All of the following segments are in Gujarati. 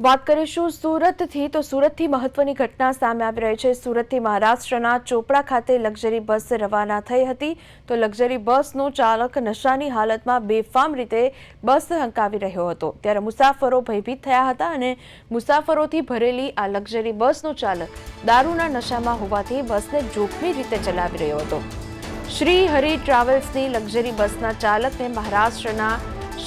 વાત કરીશું સુરતથી. તો સુરતથી મહત્વની ઘટના સામે આવી રહી છે. સુરતથી મહારાષ્ટ્રના ચોપડા ખાતે લક્ઝરી બસ રવાના થઈ હતી. તો લક્ઝરી બસનો ચાલક નશાની હાલતમાં બેફામ રીતે બસ હંકાવી રહ્યો હતો. ત્યારે મુસાફરો ભયભીત થયા હતા અને મુસાફરોથી ભરેલી આ લક્ઝરી બસનો ચાલક દારૂના નશામાં હોવાથી બસને જોખમી રીતે ચલાવી રહ્યો હતો. શ્રી હરિ ટ્રાવેલ્સની લક્ઝરી બસના ચાલકને મહારાષ્ટ્રના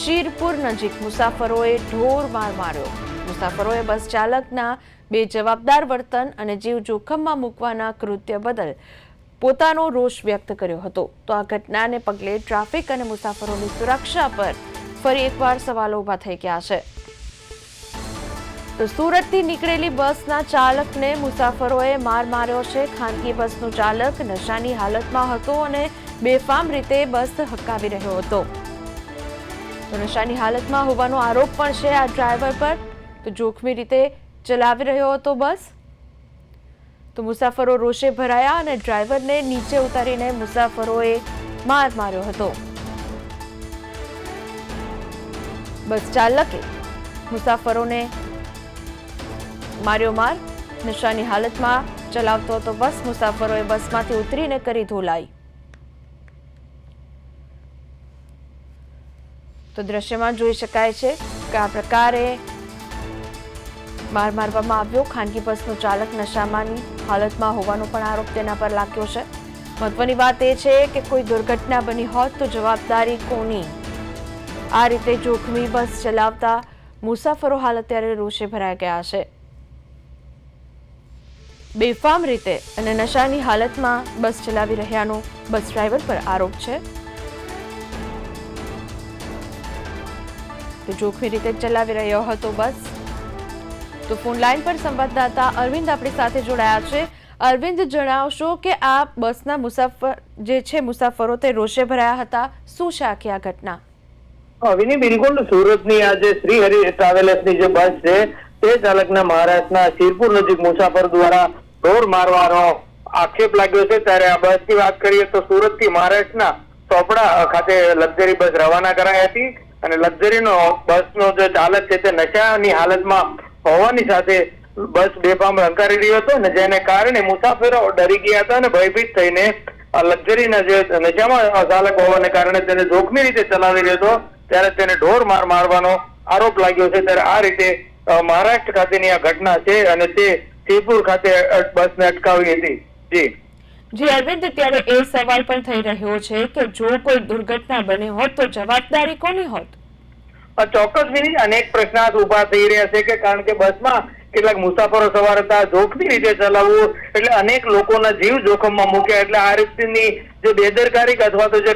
શીરપુર નજીક મુસાફરોએ ઢોર માર માર્યો. મુસાફરોએ બસ ચાલકના બે વર્તન અને જીવ જોખમમાં મૂકવાના કૃત્ય બદલ પોતાનો રોષ વ્યક્ત કર્યો હતો. તો આ ઘટનાને પગલે ટ્રાફિક અને મુસાફરોની સુરક્ષા પર ફરી એકવાર સવાલો ઊભા થઈ ગયા છે. તો સુરતથી નીકળેલી બસના ચાલકને મુસાફરોએ માર માર્યો છે. ખાનગી બસનો ચાલક નશાની હાલતમાં હતો અને બેફામ રીતે બસ હકાવી રહ્યો હતો. નશાની હાલતમાં હોવાનો આરોપ પણ છે આ ડ્રાઈવર પર. તો જોખમી રીતે ચલાવી રહ્યો હતો બસ? તો મુસાફરો રોષે ભરાયા અને ડ્રાઈવરને નીચે ઉતારીને મુસાફરોએ માર માર્યો હતો. બસ ચાલકે મુસાફરોને માર્યો માર. નશાની હાલતમાં ચલાવતો હતો બસ. મુસાફરોએ બસમાંથી ઉતરીને કરી ધોલાઈ. તો દ્રશ્યમાં જોઈ શકાય છે કે આ પ્રકારે માર મારવામાં આવ્યો. ખાનગી બસનો ચાલક નશામાંની હાલતમાં હોવાનો પણ આરોપ તેના પર લાગ્યો છે. મહત્વની વાત એ છે કે કોઈ દુર્ઘટના બની હોત તો જવાબદારી કોની? આ રીતે જોખમી બસ ચલાવતા મુસાફરો હાલ અત્યારે રોષે ભરાઈ ગયા છે. બેફામ રીતે અને નશાની હાલતમાં બસ ચલાવી રહ્યાનો બસ ડ્રાઈવર પર આરોપ છે. તો જોખમી રીતે ચલાવી રહ્યો હતો બસ. તો ફોન લાઈન પર સંવાદદાતા અરવિંદ આપણી સાથે જોડાયા છે. અરવિંદ, જણાવશો કે આ બસના મુસાફર જે છે મુસાફરો તે રોષે ભરાયા હતા. શું છે આખી આ ઘટના? વિની બિલકુલ સુરતની આ જે ટ્રાવેલર્સની જે બસ છે, તે ચાલકના મહારાષ્ટ્રના શિરપુર નજીક મુસાફર દ્વારા ઢોર મારવાનો આક્ષેપ લાગ્યો છે. ત્યારે આ બસની વાત કરીએ તો સુરતથી મહારાષ્ટ્રના ચોપડા ખાતે લક્ઝરી બસ રવાના કરાઈ હતી અને લક્ઝરીનો બસનો જે ચાલક છે તે નશાની હાલતમાં હોવાની સાથે બસ બેફામ હંકારી રહ્યો હતો અને જેને કારણે મુસાફરો ડરી ગયા હતા અને ભયભીત થઈને લક્ઝરીના જે નશામાં ચાલક હોવાને કારણે તેને જોખમી રીતે ચલાવી રહ્યો હતો, ત્યારે તેને ઢોર માર મારવાનો આરોપ લાગ્યો છે. ત્યારે આ રીતે મહારાષ્ટ્ર ખાતેની આ ઘટના છે અને તે શિવપુર ખાતે બસને અટકાવી હતી. જી. જી, અરવિંદ, ત્યારે એ સવાલ પણ થઈ રહ્યો છે કે જો કોઈ દુર્ઘટના બની હોત તો જવાબદારી કોની હોત? ચોક્કસ વિની અનેક પ્રશ્નાર્થ ઊભા થઈ રહ્યા છે કે કારણ કે બસમાં કેટલાક મુસાફરો સવાર હતા જોખમી રીતે ચલાવવું એટલે અનેક લોકોના જીવ જોખમમાં મૂક્યા એટલે આ રીતની જે બેદરકારી અથવા તો જે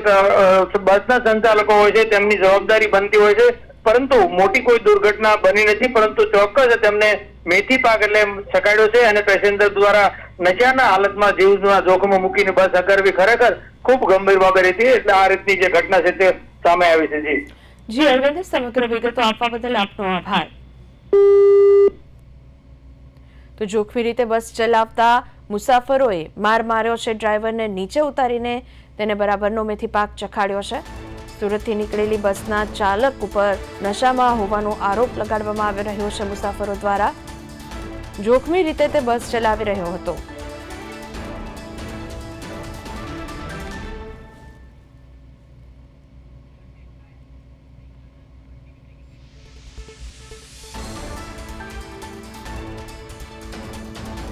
બસના સંચાલકો હોય છે તેમની જવાબદારી બનતી હોય છે. પરંતુ મોટી કોઈ દુર્ઘટના બની નથી, પરંતુ ચોક્કસ તેમને મેથી પાક એટલે સકાડ્યો છે અને પેસેન્જર દ્વારા નશાના હાલતમાં જીવના જોખમમાં મૂકીને બસ અગરવી ખરેખર ખૂબ ગંભીર બાબત હતી એટલે આ રીતની જે ઘટના છે તે સામે આવી છે. જી. જી અરવિંદ સમગ્ર વિગતો આપવા બદલ આપનો આભાર. તો જોખમી રીતે બસ ચલાવતા મુસાફરોએ માર માર્યો છે ડ્રાઈવરને નીચે ઉતારીને. તેને બરાબરનો મેથી પાક ચખાડ્યો છે. સુરતથી નીકળેલી બસના ચાલક ઉપર નશામાં હોવાનો આરોપ લગાડવામાં આવી રહ્યો છે મુસાફરો દ્વારા. જોખમી રીતે તે બસ ચલાવી રહ્યો હતો.